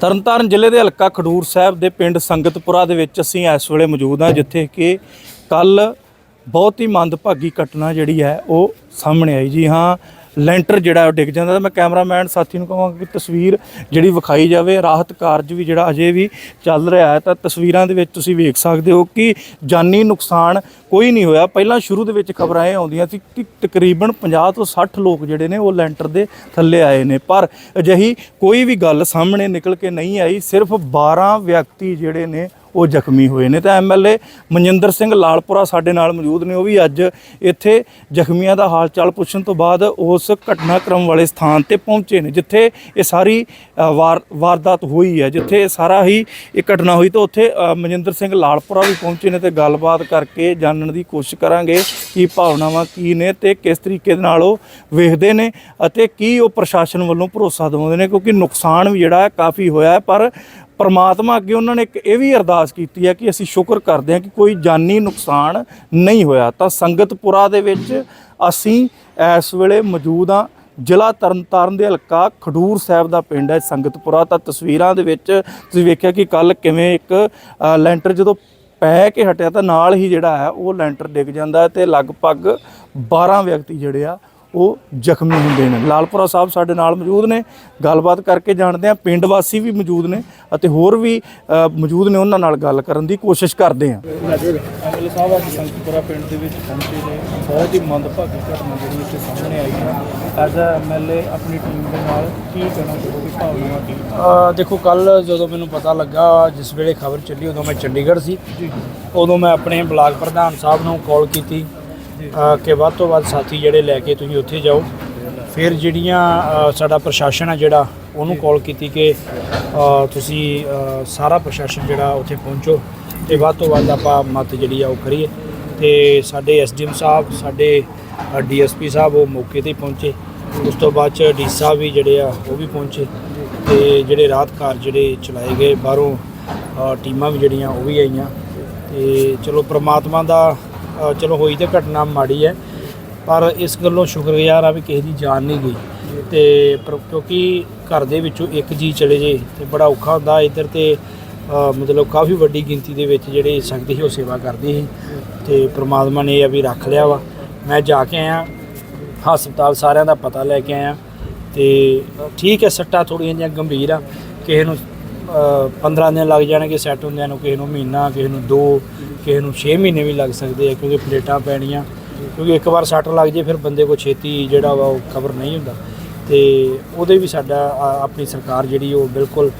ਤਰਨਤਾਰਨ ਜ਼ਿਲ੍ਹੇ ਦੇ ਹਲਕਾ ਖਡੂਰ ਸਾਹਿਬ ਦੇ ਪਿੰਡ ਸੰਗਤਪੁਰਾ ਦੇ ਵਿੱਚ ਅਸੀਂ ਇਸ ਵੇਲੇ ਮੌਜੂਦ ਹਾਂ, ਜਿੱਥੇ ਕਿ ਕੱਲ ਬਹੁਤ ਹੀ ਮੰਦਭਾਗੀ ਘਟਨਾ ਜਿਹੜੀ ਹੈ ਉਹ ਸਾਹਮਣੇ ਆਈ। ਜੀ ਹਾਂ ਲੈਂਟਰ ਜਿਹੜਾ ਉਹ ਡਿੱਗ ਜਾਂਦਾ ਤਾਂ ਮੈਂ ਕੈਮਰਾਮੈਨ ਸਾਥੀ ਨੂੰ ਕਹਾਂਗਾ ਕਿ ਤਸਵੀਰ ਜਿਹੜੀ ਵਿਖਾਈ ਜਾਵੇ, ਰਾਹਤ ਕਾਰਜ ਵੀ ਜਿਹੜਾ ਅਜੇ ਵੀ ਚੱਲ ਰਿਹਾ ਹੈ, ਤਾਂ ਤਸਵੀਰਾਂ ਦੇ ਵਿੱਚ ਤੁਸੀਂ ਵੇਖ ਸਕਦੇ ਹੋ ਕਿ ਜਾਨੀ ਨੁਕਸਾਨ ਕੋਈ ਨਹੀਂ ਹੋਇਆ। ਪਹਿਲਾਂ ਸ਼ੁਰੂ ਦੇ ਵਿੱਚ ਖਬਰਾਂ ਇਹ ਆਉਂਦੀਆਂ ਸੀ ਕਿ ਤਕਰੀਬਨ 50 ਤੋਂ 60 ਲੋਕ ਜਿਹੜੇ ਨੇ ਉਹ ਲੈਂਟਰ ਦੇ ਥੱਲੇ ਆਏ ਨੇ। ਪਰ ਅਜਿਹੀ ਕੋਈ ਵੀ ਗੱਲ ਸਾਹਮਣੇ ਨਿਕਲ ਕੇ ਨਹੀਂ ਆਈ, ਸਿਰਫ 12 ਵਿਅਕਤੀ ਜਿਹੜੇ ਨੇ ਉਹ ਜ਼ਖਮੀ ਹੋਏ ਨੇ ਤਾਂ ਐਮਐਲਏ ਮਨਜਿੰਦਰ ਸਿੰਘ ਲਾਲਪੁਰਾ ਸਾਡੇ ਨਾਲ ਮੌਜੂਦ ਨੇ, ਉਹ ਵੀ ਅੱਜ ਇੱਥੇ ਜ਼ਖਮੀਆਂ ਦਾ ਹਾਲ ਚਾਲ ਪੁੱਛਣ ਤੋਂ ਬਾਅਦ ਉਸ ਘਟਨਾਕ੍ਰਮ ਵਾਲੇ ਸਥਾਨ ਤੇ ਪਹੁੰਚੇ ਨੇ, ਜਿੱਥੇ ਇਹ ਸਾਰੀ ਵਾਰ, ਵਾਰਦਾਤ ਹੋਈ ਹੈ, ਜਿੱਥੇ ਇਹ ਸਾਰਾ ਹੀ ਇਹ ਘਟਨਾ ਹੋਈ ਤਾਂ ਉੱਥੇ ਮਨਜਿੰਦਰ ਸਿੰਘ ਲਾਲਪੁਰਾ ਵੀ ਪਹੁੰਚੇ ਨੇ ਤੇ ਗੱਲਬਾਤ ਕਰਕੇ ਜਾਣਨ ਦੀ ਕੋਸ਼ਿਸ਼ ਕਰਾਂਗੇ ਕਿ ਭਾਵਨਾਵਾਂ ਕੀ ਨੇ ਤੇ ਕਿਸ ਤਰੀਕੇ ਦੇ ਨਾਲ ਉਹ ਵੇਖਦੇ ਨੇ ਅਤੇ ਕੀ ਉਹ ਪ੍ਰਸ਼ਾਸਨ ਵੱਲੋਂ ਭਰੋਸਾ ਦਿਵਾਉਂਦੇ ਨੇ, ਕਿਉਂਕਿ ਨੁਕਸਾਨ ਵੀ ਜਿਹੜਾ ਹੈ ਕਾਫੀ ਹੋਇਆ ਹੈ, ਪਰ ਪਰਮਾਤਮਾ ਅੱਗੇ ਉਹਨਾਂ ਨੇ ਇੱਕ ਇਹ ਵੀ ਅਰਦਾਸ ਕੀਤੀ ਹੈ ਕਿ ਅਸੀਂ ਸ਼ੁਕਰ ਕਰਦੇ ਹਾਂ ਕਿ ਕੋਈ ਜਾਨੀ ਨੁਕਸਾਨ ਨਹੀਂ ਹੋਇਆ। ਤਾਂ ਸੰਗਤਪੁਰਾ ਦੇ ਵਿੱਚ ਅਸੀਂ ਇਸ ਵੇਲੇ ਮੌਜੂਦ ਹਾਂ। ਜ਼ਿਲ੍ਹਾ ਤਰਨਤਾਰਨ ਦੇ ਹਲਕਾ ਖਡੂਰ ਸਾਹਿਬ ਦਾ ਪਿੰਡ ਹੈ ਸੰਗਤਪੁਰਾ। ਤਾਂ ਤਸਵੀਰਾਂ ਦੇ ਵਿੱਚ ਤੁਸੀਂ ਵੇਖਿਆ ਕਿ ਕੱਲ ਕਿਵੇਂ ਇੱਕ ਲੈਂਟਰ ਜਦੋਂ ਪੈ ਕੇ ਹਟਿਆ ਤਾਂ ਨਾਲ ਹੀ ਜਿਹੜਾ ਹੈ ਉਹ ਲੈਂਟਰ ਡਿੱਗ ਜਾਂਦਾ ਹੈ ਤੇ ਲਗਭਗ 12 ਵਿਅਕਤੀ ਜਿਹੜੇ ਆ ਉਹ ਜ਼ਖਮੀ ਹੁੰਦੇ ਨੇ। ਲਾਲਪੁਰਾ ਸਾਹਿਬ ਸਾਡੇ ਨਾਲ ਮੌਜੂਦ ਨੇ। ਗੱਲਬਾਤ ਕਰਕੇ ਜਾਣਦੇ ਆ ਪਿੰਡ ਵਾਸੀ ਵੀ ਮੌਜੂਦ ਨੇ ਅਤੇ ਹੋਰ ਵੀ ਮੌਜੂਦ ਨੇ ਉਹਨਾਂ ਨਾਲ ਗੱਲ ਕਰਨ ਦੀ ਕੋਸ਼ਿਸ਼ ਕਰਦੇ ਆ ਐਮਐਲਏ ਸਾਹਿਬ ਅੱਜ ਸੰਗਤਪੁਰਾ ਪਿੰਡ ਦੇ ਵਿੱਚ ਪਹੁੰਚੇ ਨੇ। ਬਹੁਤ ਹੀ ਮੰਦਭਾਗੀ ਘਟਨਾ ਜਿਹੜੀ ਇੱਥੇ ਸਾਹਮਣੇ ਆਈ ਹੈ। ਐਜ਼ ਅ ਐਮਐਲਏ ਆਪਣੀ ਟੀਮ ਦੇ ਨਾਲ ਕੀ ਕਹਿਣਾ ਚਾਹੋਗੇ? ਭਾਵਨਾਵਾਂ ਕੀ? ਅ, ਦੇਖੋ ਕੱਲ ਜਦੋਂ ਮੈਨੂੰ ਪਤਾ ਲੱਗਾ ਜਿਸ ਵੇਲੇ ਖਬਰ ਚੱਲੀ ਉਦੋਂ ਮੈਂ ਚੰਡੀਗੜ੍ਹ ਸੀ। ਉਦੋਂ ਮੈਂ ਆਪਣੇ ਬਲਾਕ ਪ੍ਰਧਾਨ ਸਾਹਿਬ ਨੂੰ ਕਾਲ ਕੀਤੀ। ਅ, ਕਿ ਵੱਧ ਤੋਂ ਵੱਧ ਸਾਥੀ ਜਿਹੜੇ ਲੈ ਕੇ ਤੁਸੀਂ ਉੱਥੇ ਜਾਓ। ਫਿਰ ਜਿਹੜੀਆਂ ਸਾਡਾ ਪ੍ਰਸ਼ਾਸਨ ਹੈ ਜਿਹੜਾ ਉਹਨੂੰ ਕਾਲ ਕੀਤੀ ਕਿ ਤੁਸੀਂ ਸਾਰਾ ਪ੍ਰਸ਼ਾਸਨ ਜਿਹੜਾ ਉੱਥੇ ਪਹੁੰਚੋ ਤੇ ਵੱਧ ਤੋਂ ਵੱਧ ਆਪਾਂ ਮਤ ਜਿਹੜੀ ਆ ਉਹ ਕਰੀਏ। ਤੇ ਸਾਡੇ ਐਸਡੀਐਮ ਸਾਹਿਬ ਸਾਡੇ ਡੀਐਸਪੀ ਸਾਹਿਬ ਉਹ ਮੌਕੇ ਤੇ ਪਹੁੰਚੇ। ਉਸ ਤੋਂ ਬਾਅਦ ਚ ਡੀ ਸਾਹਿਬ ਵੀ ਜਿਹੜੇ ਆ ਉਹ ਵੀ ਪਹੁੰਚੇ। ਤੇ ਜਿਹੜੇ ਰਾਹਤ ਕਾਰਜ ਜਿਹੜੇ ਚਲਾਏ ਗਏ ਬਾਹਰੋਂ ਟੀਮਾਂ ਵੀ ਜਿਹੜੀਆਂ ਉਹ ਵੀ ਆਈਆਂ। ਤੇ ਚਲੋ ਪ੍ਰਮਾਤਮਾ ਦਾ ਅ, ਚਲੋ ਹੋਈ ਤੇ ਘਟਨਾ ਮਾੜੀ ਹੈ ਪਰ ਇਸ ਗੱਲੋਂ ਸ਼ੁਕਰਗੁਜ਼ਾਰ ਆ ਵੀ ਕਿਸੇ ਦੀ ਜਾਨ ਨਹੀਂ ਗਈ। ਤੇ ਪਰ- ਕਿਉਂਕਿ ਘਰ ਦੇ ਵਿੱਚੋਂ ਇੱਕ ਜੀ ਚਲੇ ਜੇ ਤੇ ਬੜਾ ਔਖਾ ਹੁੰਦਾ। ਇੱਧਰ ਤੇ ਅ, ਮਤਲਬ ਕਾਫੀ ਵੱਡੀ ਗਿਣਤੀ ਦੇ ਵਿੱਚ ਜਿਹੜੇ ਸੰਗਤ ਸੀ ਉਹ ਸੇਵਾ ਕਰਦੇ ਸੀ। ਤੇ ਪ੍ਰਮਾਤਮਾ ਨੇ ਇਹ ਆ ਵੀ ਰੱਖ ਲਿਆ ਵਾ। ਮੈਂ ਜਾ ਕੇ ਆਇਆ ਹਸਪਤਾਲ ਸਾਰਿਆਂ ਦਾ ਪਤਾ ਲੈ ਕੇ ਆਇਆ। ਤੇ ਠੀਕ ਹੈ ਸੱਟਾਂ ਥੋੜ੍ਹੀਆਂ ਜਿਹੀਆਂ ਗੰਭੀਰ ਆ। ਕਿਸੇ ਨੂੰ 15 ਦਿਨ ਲੱਗ ਜਾਣਗੇ ਸੈੱਟ ਹੁੰਦਿਆਂ ਨੂੰ, ਕਿਸੇ ਨੂੰ ਮਹੀਨਾ, ਕਿਸੇ ਨੂੰ 2 ਕਿਸੇ ਨੂੰ 6 ਮਹੀਨੇ ਵੀ ਲੱਗ ਸਕਦੇ ਆ, ਕਿਉਂਕਿ ਪਲੇਟਾਂ ਪੈਣੀਆਂ। ਕਿਉਂਕਿ ਇੱਕ ਵਾਰ ਸੱਟ ਲੱਗ ਜੇ, ਫਿਰ ਬੰਦੇ ਕੋ ਛੇਤੀ ਜਿਹੜਾ ਵਾ ਉਹ ਖਬਰ ਨਹੀਂ ਹੁੰਦਾ। ਤੇ ਉਹਦੇ ਵੀ ਸਾਡਾ ਆਪਣੀ ਸਰਕਾਰ ਜਿਹੜੀ ਉਹ ਬਿਲਕੁਲ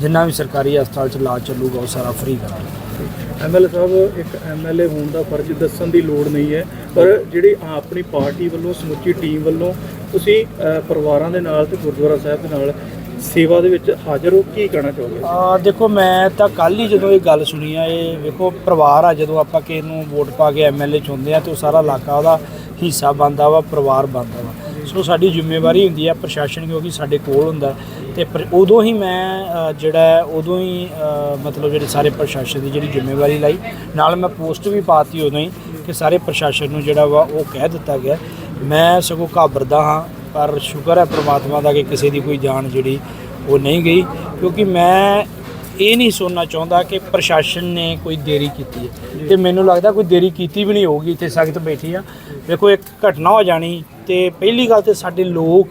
ਜਿੰਨਾ ਵੀ ਸਰਕਾਰੀ ਹਸਪਤਾਲ ਚ ਇਲਾਜ ਚੱਲੂਗਾ, ਉਹ ਸਾਰਾ ਫ੍ਰੀ ਕਰਾਂਗੇ। ਐਮਐਲਏ ਸਾਹਿਬ, ਇੱਕ ਐਮਐਲਏ ਹੋਣ ਦਾ ਫਰਜ਼ ਦੱਸਣ ਦੀ ਲੋੜ ਨਹੀਂ ਹੈ, ਪਰ ਜਿਹੜੀ ਆਪਣੀ ਪਾਰਟੀ ਵੱਲੋਂ ਸਮੁੱਚੀ ਟੀਮ ਵੱਲੋਂ ਤੁਸੀਂ ਪਰਿਵਾਰਾਂ ਦੇ ਨਾਲ ਤੇ ਗੁਰਦੁਆਰਾ ਸਾਹਿਬ ਦੇ ਨਾਲ ਸੇਵਾ ਦੇ ਵਿੱਚ ਹਾਜ਼ਰ ਹੋ, ਕੀ ਕਹਿਣਾ ਚਾਹੋਗੇ? ਆ, ਦੇਖੋ, ਮੈਂ ਤਾਂ ਕੱਲ ਹੀ ਜਦੋਂ ਇਹ ਗੱਲ ਸੁਣੀ ਆ, ਇਹ ਵੇਖੋ, ਪਰਿਵਾਰ ਆ, ਜਦੋਂ ਆਪਾਂ ਕਿਸੇ ਨੂੰ ਵੋਟ ਪਾ ਕੇ ਐਮਐਲਏ ਚੁਣਦੇ ਆ, ਤੇ ਉਹ ਸਾਰਾ ਇਲਾਕਾ ਉਹਦਾ ਹਿੱਸਾ ਬਣਦਾ ਵਾ, ਪਰਿਵਾਰ ਬਣਦਾ ਵਾ। ਸੋ ਸਾਡੀ ਜ਼ਿੰਮੇਵਾਰੀ ਹੁੰਦੀ ਆ ਪ੍ਰਸ਼ਾਸਨ, ਕਿਉਂਕਿ ਸਾਡੇ ਕੋਲ ਹੁੰਦਾ। ਤੇ ਪਰ ਉਦੋਂ ਹੀ ਮੈਂ ਜਿਹੜਾ ਉਦੋਂ ਹੀ ਮਤਲਬ ਜਿਹੜੇ ਸਾਰੇ ਪ੍ਰਸ਼ਾਸਨ ਦੀ ਜਿਹੜੀ ਜ਼ਿੰਮੇਵਾਰੀ ਲਈ। ਨਾਲ ਮੈਂ ਪੋਸਟ ਵੀ ਪਾਤੀ ਉਦੋਂ ਹੀ, ਕਿ ਸਾਰੇ ਪ੍ਰਸ਼ਾਸਨ ਨੂੰ ਜਿਹੜਾ ਵਾ ਉਹ ਕਹਿ ਦਿੱਤਾ ਗਿਆ। ਮੈਂ ਸਗੋਂ ਘਾਬਰਦਾ ਹਾਂ ਪਰ ਸ਼ੁਕਰ ਹੈ ਪ੍ਰਮਾਤਮਾ ਦਾ ਕਿ ਕਿਸੇ ਦੀ ਕੋਈ ਜਾਨ ਜਿਹੜੀ ਉਹ ਨਹੀਂ ਗਈ ਕਿਉਂਕਿ ਮੈਂ ਇਹ ਨਹੀਂ ਸੁਣਨਾ ਚਾਹੁੰਦਾ ਕਿ ਪ੍ਰਸ਼ਾਸਨ ਨੇ ਕੋਈ ਦੇਰੀ ਕੀਤੀ ਹੈ। ਤੇ ਮੈਨੂੰ ਲੱਗਦਾ ਕੋਈ ਦੇਰੀ ਕੀਤੀ ਵੀ ਨਹੀਂ ਹੋਊਗੀ ਇੱਥੇ ਸਖਤ ਬੈਠੀ ਆ। ਵੇਖੋ ਇੱਕ ਘਟਨਾ ਹੋ ਜਾਣੀ ਤੇ ਪਹਿਲੀ ਗੱਲ ਤੇ ਸਾਡੇ ਲੋਕ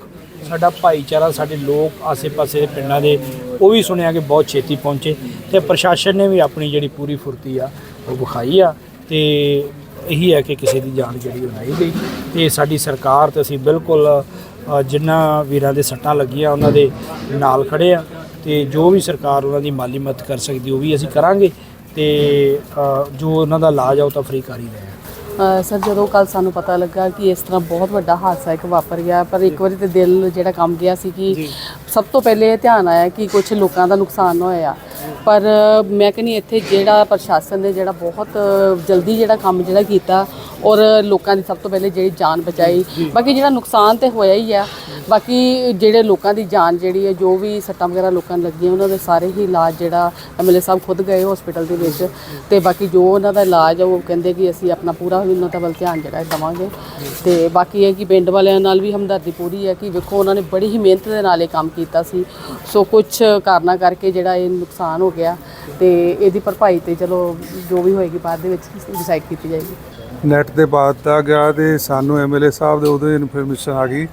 ਸਾਡਾ ਭਾਈਚਾਰਾ ਸਾਡੇ ਲੋਕ ਆਸੇ-ਪਾਸੇ ਦੇ ਪਿੰਡਾਂ ਦੇ ਉਹ ਵੀ ਸੁਣਿਆ ਕਿ ਬਹੁਤ ਛੇਤੀ ਪਹੁੰਚੇ। ਤੇ ਪ੍ਰਸ਼ਾਸਨ ਨੇ ਵੀ ਆਪਣੀ ਜਿਹੜੀ ਪੂਰੀ ਫੁਰਤੀ ਆ ਉਹ ਵਿਖਾਈ ਆ। ਤੇ ਇਹੀ ਹੈ ਕਿ ਕਿਸੇ ਦੀ ਜਾਨ ਜਿਹੜੀ ਉਹ ਨਹੀਂ ਗਈ। ਤੇ ਸਾਡੀ ਸਰਕਾਰ ਤੇ ਅਸੀਂ ਬਿਲਕੁਲ ਜਿਨ੍ਹਾਂ ਵੀਰਾਂ ਦੇ ਸੱਟਾਂ ਲੱਗੀਆਂ ਉਹਨਾਂ ਦੇ ਨਾਲ ਖੜੇ ਆ। ਤੇ ਜੋ ਵੀ ਸਰਕਾਰ ਉਹਨਾਂ ਦੀ ਮਾਲੀ ਮਦਦ ਕਰ ਸਕਦੀ ਉਹ ਵੀ ਅਸੀਂ ਕਰਾਂਗੇ। ਤੇ ਜੋ ਉਹਨਾਂ ਦਾ ਇਲਾਜ ਆ ਉਹ ਤਾਂ ਫ੍ਰੀ ਕਰ ਹੀ ਰਹੇ ਆ। ਸਰ ਜਦੋਂ ਕੱਲ ਸਾਨੂੰ ਪਤਾ ਲੱਗਾ ਕਿ ਇਸ ਤਰ੍ਹਾਂ ਬਹੁਤ ਵੱਡਾ ਹਾਦਸਾ ਇੱਕ ਵਾਪਰ ਗਿਆ ਪਰ ਇੱਕ ਵਾਰੀ ਤੇ ਦਿਲ ਜਿਹੜਾ ਕੰਮ ਗਿਆ ਸੀ ਕਿ ਸਭ ਤੋਂ ਪਹਿਲੇ ਇਹ ਧਿਆਨ ਆਇਆ ਕਿ ਕੁਝ ਲੋਕਾਂ ਦਾ ਨੁਕਸਾਨ ਨਾ ਹੋਇਆ। ਪਰ ਮੈਂ ਕਹਿੰਦੀ ਇੱਥੇ ਜਿਹੜਾ ਪ੍ਰਸ਼ਾਸਨ ਨੇ ਜਿਹੜਾ ਬਹੁਤ ਜਲਦੀ ਜਿਹੜਾ ਕੰਮ ਜਿਹੜਾ ਕੀਤਾ ਔਰ ਲੋਕਾਂ ਦੀ ਸਭ ਤੋਂ ਪਹਿਲੇ ਜਿਹੜੀ ਜਾਨ ਬਚਾਈ। ਬਾਕੀ ਜਿਹੜਾ ਨੁਕਸਾਨ ਤੇ ਹੋਇਆ ਹੀ ਆ ਬਾਕੀ ਜਿਹੜੇ ਲੋਕਾਂ ਦੀ ਜਾਨ ਜਿਹੜੀ ਹੈ, ਜੋ ਵੀ ਸੱਟਾਂ ਵਗੈਰਾ ਲੋਕਾਂ ਨੂੰ ਲੱਗੀਆਂ, ਉਹਨਾਂ ਦੇ ਸਾਰੇ ਹੀ ਇਲਾਜ ਜਿਹੜਾ ਐਮਐਲਏ ਸਾਹਿਬ ਖੁਦ ਗਏ ਹਸਪੀਟਲ ਦੇ ਵਿੱਚ ਤੇ ਬਾਕੀ ਜੋ ਉਹਨਾਂ ਦਾ ਇਲਾਜ ਆ, ਉਹ ਕਹਿੰਦੇ ਕਿ ਅਸੀਂ ਆਪਣਾ ਪੂਰਾ ਉਹਨਾਂ ਦਾ ਵੱਲ ਧਿਆਨ ਜਿਹੜਾ ਹੈ ਦੇਵਾਂਗੇ। ਤੇ ਬਾਕੀ ਇਹ ਕਿ ਪਿੰਡ ਵਾਲਿਆਂ ਨਾਲ ਵੀ ਹਮਦਰਦੀ ਪੂਰੀ ਹੈ ਕਿ ਵੇਖੋ, ਉਹਨਾਂ ਨੇ ਬੜੀ ਹੀ ਮਿਹਨਤ ਦੇ ਨਾਲ ਇਹ ਕੰਮ ਕੀਤਾ ਸੀ। ਸੋ ਕੁਝ ਕਾਰਨਾਂ ਕਰਕੇ ਜਿਹੜਾ ਇਹ ਨੁਕਸਾਨ ਹੋ ਗਿਆ ਤੇ ਇਹਦੀ ਭਰਪਾਈ ਤੇ ਚਲੋ ਜੋ ਵੀ ਹੋਏਗੀ ਬਾਅਦ ਦੇ ਵਿੱਚ ਡਿਸਾਈਡ ਕੀਤੀ ਜਾਏਗੀ। ਨੈਟ ਤੇ ਪਾ ਦਿੱਤਾ ਗਿਆ ਤੇ ਸਾਨੂੰ ਐਮਐਲਏ ਸਾਹਿਬ ਦੇ ਉਦੋਂ ਇਨਫੋਰਮੇਸ਼ਨ ਆ ਗਈ।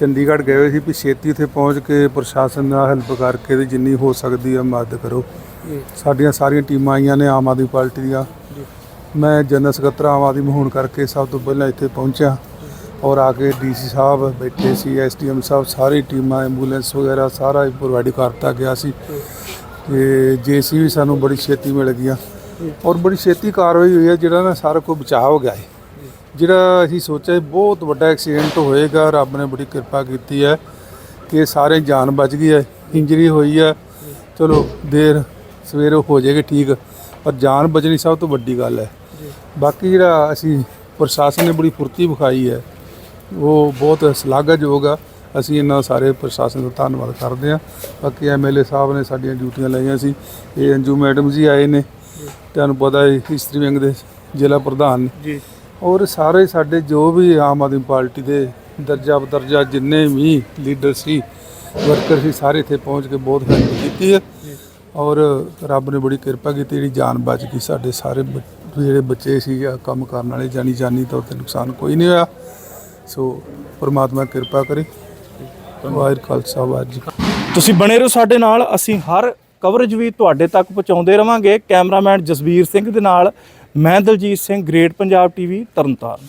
ਚੰਡੀਗੜ੍ਹ ਗਏ ਹੋਏ ਸੀ ਵੀ ਛੇਤੀ ਉੱਥੇ ਪਹੁੰਚ ਕੇ ਪ੍ਰਸ਼ਾਸਨ ਨਾਲ ਹੈਲਪ ਕਰਕੇ ਤੇ ਜਿੰਨੀ ਹੋ ਸਕਦੀ ਹੈ ਮਦਦ ਕਰੋ। ਸਾਡੀਆਂ ਸਾਰੀਆਂ ਟੀਮਾਂ ਆਈਆਂ ਨੇ ਆਮ ਆਦਮੀ ਪਾਰਟੀ ਦੀਆਂ। ਮੈਂ ਜਨਰਲ ਸਕੱਤਰ ਆਮ ਆਦਮੀ ਹੋਣ ਕਰਕੇ ਸਭ ਤੋਂ ਪਹਿਲਾਂ ਇੱਥੇ ਪਹੁੰਚਿਆ ਔਰ ਆ ਕੇ ਡੀਸੀ ਸਾਹਿਬ ਬੈਠੇ ਸੀ ਐਸਡੀਐਮ ਸਾਹਿਬ ਸਾਰੀ ਟੀਮਾਂ ਐਂਬੂਲੈਂਸ ਵਗੈਰਾ ਸਾਰਾ ਪ੍ਰੋਵਾਈਡ ਕਰਤਾ ਗਿਆ ਸੀ। ਤੇ ਜੇਸੀ ਵੀ ਸਾਨੂੰ ਬੜੀ ਛੇਤੀ ਮਿਲ ਗਈਆਂ ਔਰ ਬੜੀ ਛੇਤੀ ਕਾਰਵਾਈ ਹੋਈ ਹੈ ਜਿਹੜਾ ਨਾ ਸਾਰਾ ਕੁਝ ਬਚਾਅ ਹੋ ਗਿਆ ਹੈ। ਜਿਹੜਾ ਅਸੀਂ ਸੋਚਿਆ ਬਹੁਤ ਵੱਡਾ ਐਕਸੀਡੈਂਟ ਹੋਏਗਾ ਰੱਬ ਨੇ ਬੜੀ ਕਿਰਪਾ ਕੀਤੀ ਹੈ ਕਿ ਸਾਰੇ ਜਾਨ ਬਚ ਗਈ ਹੈ ਇੰਜਰੀ ਹੋਈ ਹੈ। ਚਲੋ ਦੇਰ ਸਵੇਰ ਹੋ ਜਾਏਗੀ ਠੀਕ ਪਰ ਜਾਨ ਬਚਣੀ ਸਭ ਤੋਂ ਵੱਡੀ ਗੱਲ ਹੈ। ਬਾਕੀ ਜਿਹੜਾ ਅਸੀਂ ਪ੍ਰਸ਼ਾਸਨ ਨੇ ਬੜੀ ਫੁਰਤੀ ਵਿਖਾਈ ਹੈ ਉਹ ਬਹੁਤ ਸ਼ਲਾਘਾਯੋਗ ਆ। ਅਸੀਂ ਇਹਨਾਂ ਸਾਰੇ ਪ੍ਰਸ਼ਾਸਨ ਦਾ ਧੰਨਵਾਦ ਕਰਦੇ ਹਾਂ। ਬਾਕੀ ਐਮਐਲਏ ਸਾਹਿਬ ਨੇ ਸਾਡੀਆਂ ਡਿਊਟੀਆਂ ਲਾਈਆਂ ਸੀ। ਇਹ ਅੰਜੂ ਮੈਡਮ ਜੀ ਆਏ ਨੇ। ਤੁਹਾਨੂੰ ਪਤਾ ਹੈ ਹਿਸਟਰੀ ਵਿੰਗ ਦੇ ਜ਼ਿਲ੍ਹਾ ਪ੍ਰਧਾਨ ਨੇ। ਜੀ। ਔਰ ਸਾਰੇ ਸਾਡੇ ਜੋ ਵੀ ਆਮ ਆਦਮੀ ਪਾਰਟੀ ਦੇ ਦਰਜਾ ਬਦਰਜਾ ਜਿੰਨੇ ਵੀ ਲੀਡਰ ਸੀ, ਵਰਕਰ ਸੀ, ਸਾਰੇ ਇੱਥੇ ਪਹੁੰਚ ਕੇ ਬਹੁਤ ਹੈਲਪ ਕੀਤੀ ਹੈ। ਔਰ ਰੱਬ ਨੇ ਬੜੀ ਕਿਰਪਾ ਕੀਤੀ, ਜਿਹੜੀ ਜਾਨ ਬਚ ਗਈ ਸਾਡੇ ਸਾਰੇ ਬ- ਜਿਹੜੇ ਬੱਚੇ ਸੀ ਜਾਂ ਕੰਮ ਕਰਨ ਵਾਲੇ, ਜਾਨੀ ਜਾਨੀ ਤੌਰ ਤੇ ਨੁਕਸਾਨ ਕੋਈ ਨਹੀਂ ਹੋਇਆ। ਸੋ ਪਰਮਾਤਮਾ ਕਿਰਪਾ ਕਰੇ। ਵਾਹਿਗੁਰੂ ਖਾਲਸਾ, ਵਾਹਿਗੁਰੂ ਜੀ ਤੁਸੀਂ ਬਣੇ ਰਹੋ ਸਾਡੇ ਨਾਲ, ਅਸੀਂ ਹਰ ਕਵਰੇਜ ਵੀ ਤੁਹਾਡੇ ਤੱਕ ਪਹੁੰਚਾਉਂਦੇ ਰਵਾਂਗੇ। ਕੈਮਰਾਮੈਨ ਜਸਵੀਰ ਸਿੰਘ ਦੇ ਨਾਲ ਮੈਂ ਦਲਜੀਤ ਸਿੰਘ ਗ੍ਰੇਟ ਪੰਜਾਬ ਟੀਵੀ ਤਰਨਤਾਰਨ।